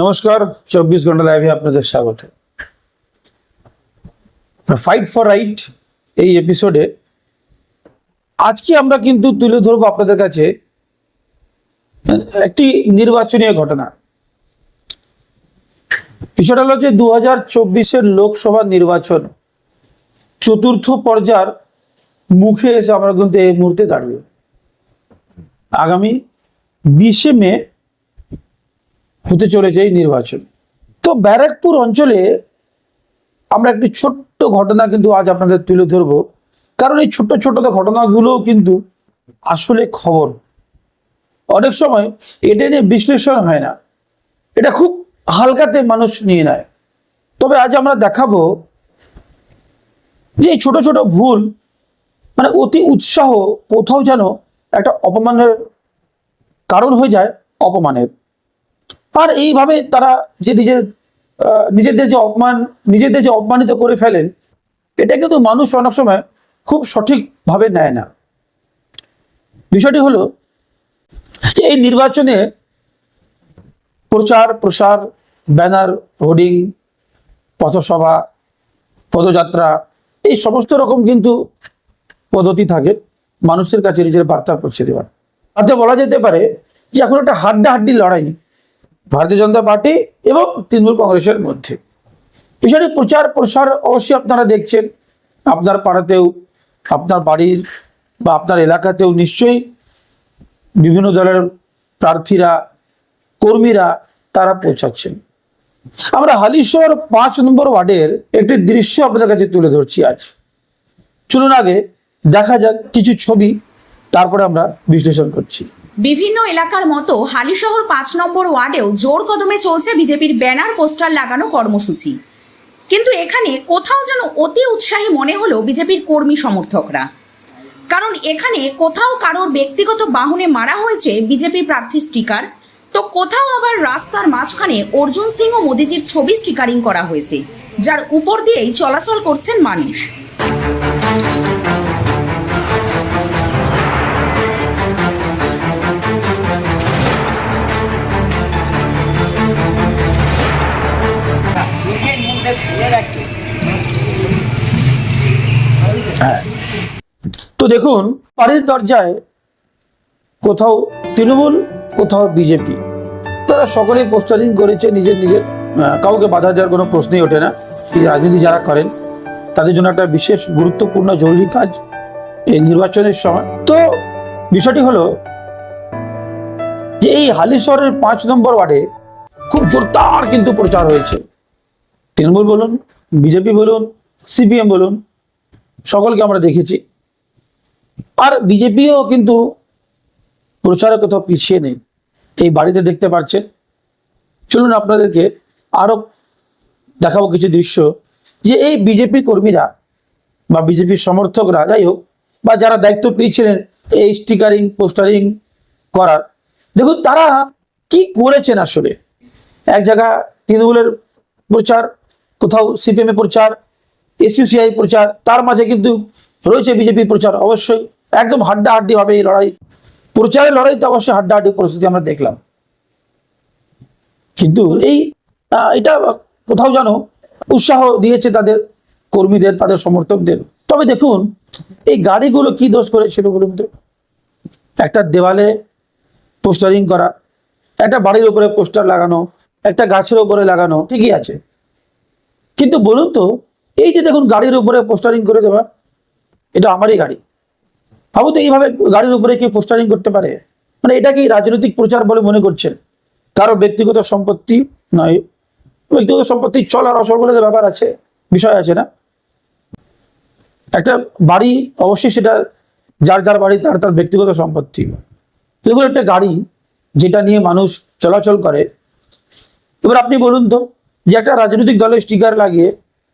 নমস্কার, চব্বিশ ঘণ্টা লাইভে আপনাদের স্বাগত। ফাইট ফর রাইট এই এপিসোডে আজকে আমরা কিন্তু তুলে ধরবো আপনাদের কাছে, একটি নির্বাচনীয় ঘটনা। বিষয়টা হলো যে দু হাজার লোকসভা নির্বাচন, চতুর্থ পর্যায়ের মুখে এসে আমরা কিন্তু এই মুহূর্তে দাঁড়িয়ে। আগামী বিশে মে হতে চলেছে এই নির্বাচন। তো ব্যারাকপুর অঞ্চলে আমরা একটি ছোট্ট ঘটনা কিন্তু আজ আপনাদের তুলে ধরবো। কারণ এই ছোট্ট ছোট্ট ঘটনাগুলো কিন্তু আসলে খবর। অনেক সময় এটা নিয়ে বিশ্লেষণ হয় না। এটা খুব হালকাতে মানুষ নিয়ে নেয়। তবে আজ আমরা দেখাবো যে এই ছোট ছোট ভুল মানে অতি উৎসাহ কোথাও যেন একটা অপমানের কারণ হয়ে যায়, অপমানের। আর এইভাবে তারা যে নিজের নিজেদের যে অপমান, নিজেদের যে অপমানিত করে ফেলেন এটা কিন্তু মানুষ অনেক সময় খুব সঠিকভাবে নেয় না। বিষয়টি হলো এই নির্বাচনে প্রচার, প্রসার, ব্যানার, হোর্ডিং, পথসভা, পদযাত্রা, এই সমস্ত রকম কিন্তু পদ্ধতি থাকে, মানুষের কাছে নিজের বার্তা পৌঁছে দেওয়ার। তাতে বলা যেতে পারে যে এখন একটা হাড্ডাহাড্ডি লড়াই ভারতীয় জনতা পার্টি এবং তৃণমূল কংগ্রেসের মধ্যে। বিষয়টি প্রচার প্রসার অবশ্যই আপনারা দেখছেন। আপনার পাড়াতেও, আপনার বাড়ির বা আপনার এলাকাতেও নিশ্চয়ই বিভিন্ন দলের প্রার্থীরা, কর্মীরা তারা পৌঁছাচ্ছেন। আমরা হালিশহর পাঁচ নম্বর ওয়ার্ডের একটি দৃশ্য আপনাদের কাছে তুলে ধরছি আজ। চলুন আগে দেখা যাক কিছু ছবি, তারপরে আমরা বিশ্লেষণ করছি। বিভিন্ন এলাকার মতো হালিশহর পাঁচ নম্বর ওয়ার্ডেও জোর কদমে চলছে বিজেপির ব্যানার, পোস্টার লাগানো কর্মসূচি। কিন্তু এখানে কোথাও যেন অতি উৎসাহী মনে হলো বিজেপির কর্মী সমর্থকরা। কারণ এখানে কোথাও কারোর ব্যক্তিগত বাহনে মারা হয়েছে বিজেপি প্রার্থী স্টিকার, তো কোথাও আবার রাস্তার মাঝখানে অর্জুন সিং ও মোদিজির ছবি স্টিকারিং করা হয়েছে, যার উপর দিয়েই চলাচল করছেন মানুষ। তো দেখুন, বাড়ির দরজায় কোথাও তৃণমূল, কোথাও বিজেপি। তারা সকলেই পোস্টারিং করেছে, নিজের নিজের কাউকে বাধা দেওয়ার কোনো প্রশ্নই ওঠে না। রাজনীতি যারা করেন, তাদের জন্য একটা বিশেষ গুরুত্বপূর্ণ জরুরি কাজ এই নির্বাচনের সময়। তো বিষয়টি হলো যে এই হালিশহরের পাঁচ নম্বর ওয়ার্ডে খুব জোরদার কিন্তু প্রচার হয়েছে। তৃণমূল বলুন, বিজেপি বলুন, সিপিএম বলুন, সকলকে আমরা দেখেছি। আর বিজেপিও কিন্তু প্রচারে কোথাও পিছিয়ে নেই। এই বাড়িতে দেখতে পাচ্ছেন। চলুন আপনাদেরকে আরও দেখাবো কিছু দৃশ্য। যে এই বিজেপি কর্মীরা বা বিজেপির সমর্থকরা, যাই হোক, বা যারা দায়িত্ব পেয়েছিলেন এই স্টিকারিং, পোস্টারিং করার, দেখুন তারা কি করেছেন আসলে? এক জায়গা তৃণমূলের প্রচার কোথাও সিপিএমের প্রচার, এসইউসিআই প্রচার, তার মাঝে কিন্তু রয়েছে বিজেপি প্রচার। অবশ্যই একদম হাড্ডাহাড্ডি হবে এই লড়াই, প্রচারের লড়াই তো অবশ্যই হাড্ডাহাড্ডি পরিস্থিতি আমরা দেখলাম। কিন্তু এই এটা কোথাও যেন উৎসাহ দিয়েছে তাদের কর্মীদের, তাদের সমর্থকদের। তবে দেখুন, এই গাড়িগুলো কি দোষ করেছিল বলুন তো? একটা দেওয়ালে পোস্টারিং করা, একটা বাড়ির উপরে পোস্টার লাগানো, একটা গাছের উপরে লাগানো, ঠিকই আছে। কিন্তু বলুন তো, এই যে দেখুন গাড়ির উপরে পোস্টারিং করে দেওয়া, এটা আমারই গাড়ি। ভাবো তো এইভাবে গাড়ির উপরে কি পোস্টারিং করতে পারে। মানে এটা কি রাজনৈতিক প্রচার বলে মনে করছেন? কারও ব্যক্তিগত সম্পত্তি নয়, ব্যক্তিগত সম্পত্তি চল আর অচল বলে ব্যাপার আছে, বিষয় আছে না? একটা বাড়ি অবশ্যই সেটা, যার যার বাড়ি তার তার ব্যক্তিগত সম্পত্তি। দেখুন একটা গাড়ি যেটা নিয়ে মানুষ চলাচল করে। এবার আপনি বলুন তো যে একটা রাজনৈতিক দলের স্টিকার লাগিয়ে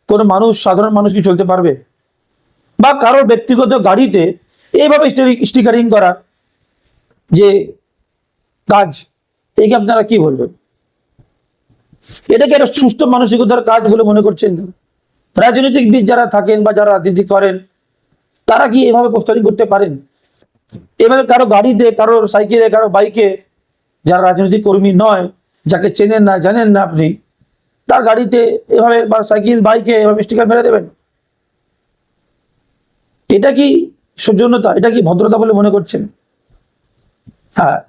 কোনো মানুষ, সাধারণ মানুষ কি চলতে পারবে? বা কারোর ব্যক্তিগত গাড়িতে এইভাবে স্টিকারিং করা যে কাজ, একে আপনারা কি বলবেন? এটাকে একটা সুস্থ মানসিকতার কাজ বলে মনে করছেন? না রাজনৈতিকবিদ যারা থাকেন বা যারা রাজনীতি করেন, তারা কি এভাবে পোস্টারিং করতে পারেন? এভাবে কারও গাড়িতে, কারও সাইকেলে, কারও বাইকে যারা রাজনৈতিক কর্মী নয়, যাকে চেনেন না, জানেন না আপনি তার গাড়িতে এভাবে বা সাইকেল, বাইকে এভাবে স্টিকার মেরে দেবেন? এটা কি সৌজন্যতা? এটা কি ভদ্রতা বলে মনে করছেন? হ্যাঁ।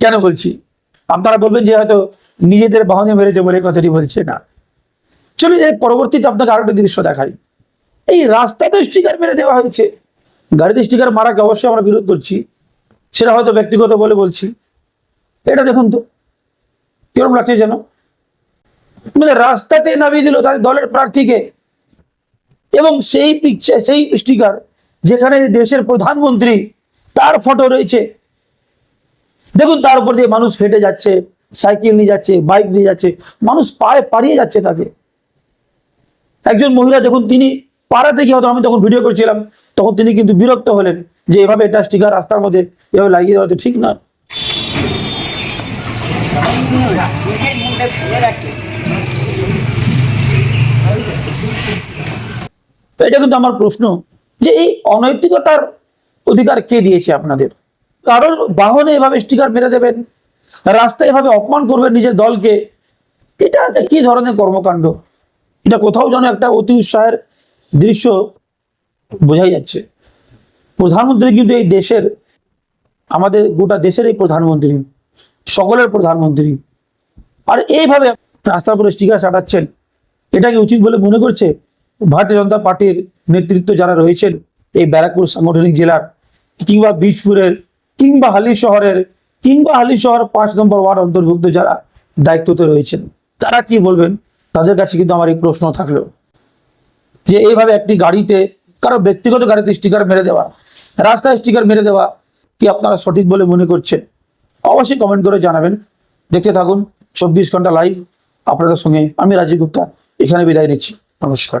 কেন বলছি? আপনারা বলবেন যে হয়তো নিজেদের বাহনে মেরেছে বলে কথাটি বলছে না। চলুন এর পরবর্তীতে আপনাকে আরেকটা দৃশ্য দেখাই। এই রাস্তাতে স্টিকার মেরে দেওয়া হয়েছে। গাড়িতে স্টিকার মারাকে অবশ্যই আমরা বিরোধ করছি। সেটা হয়তো ব্যক্তিগত বলে বলছি। এটা দেখুন তো। কিরম লাগছে যেন? রাস্তাতে নামিয়ে দিল তাদের দলের প্রার্থীকে। এবং সেই পিকচার সেই স্টিকার যেখানে দেশের প্রধানমন্ত্রী তার ফটো রয়েছে। দেখুন, তার উপর দিয়ে মানুষ হেঁটে যাচ্ছে সাইকেল নিয়ে যাচ্ছে বাইক নিয়ে যাচ্ছে, মানুষ পায়ে পাড়িয়ে যাচ্ছে তাকে। একজন মহিলা যখন তিনি পাড়াতে গিয়ে হয়তো আমি তখন ভিডিও করছিলাম, তখন তিনি কিন্তু বিরক্ত হলেন যে এভাবে এটা স্টিকার রাস্তার মধ্যে এভাবে লাগিয়ে দেওয়া তো ঠিক না নিজের মুখে ফেলে রাখি তো এটা কিন্তু আমার প্রশ্ন যে এই অনৈতিকতার অধিকার কে দিয়েছে আপনাদের? কারোর বাহনে এভাবে স্টিকার মেরে দেবেন, রাস্তায় এভাবে অপমান করবেন নিজের দলকে, এটা কি ধরনের কর্মকাণ্ড? এটা কোথাও যেন একটা অতি উৎসাহের দৃশ্য বোঝাই যাচ্ছে। প্রধানমন্ত্রী কিন্তু এই দেশের, আমাদের গোটা দেশের এই প্রধানমন্ত্রী, সকলের প্রধানমন্ত্রী, আর এইভাবে রাস্তার উপরে স্টিকার চাটাচ্ছেন এটা কি উচিত বলে মনে করছে? ভারতীয় জনতা পার্টির নেতৃত্ব যারা রয়েছেন এই ব্যারাকপুর সাংগঠনিক জেলার কিংবা বীজপুরের কিংবা হালি শহরের কিংবা হালি শহর পাঁচ নম্বর ওয়ার্ড অন্তর্ভুক্ত যারা দায়িত্বতে রয়েছেন, তারা কি বলবেন? তাদের কাছে কিন্তু আমার এই প্রশ্ন থাকল যে এইভাবে একটি গাড়িতে কারও ব্যক্তিগত গাড়িতে স্টিকার মেরে দেওয়া, রাস্তায় স্টিকার মেরে দেওয়া কি আপনারা সঠিক বলে মনে করছেন? অবশ্যই কমেন্ট করে জানাবেন। দেখতে থাকুন, চব্বিশ ঘণ্টা লাইভ আপনাদের সঙ্গে আমি রাজীব গুপ্তা, এখানে বিদায় নিচ্ছি। নমস্কার।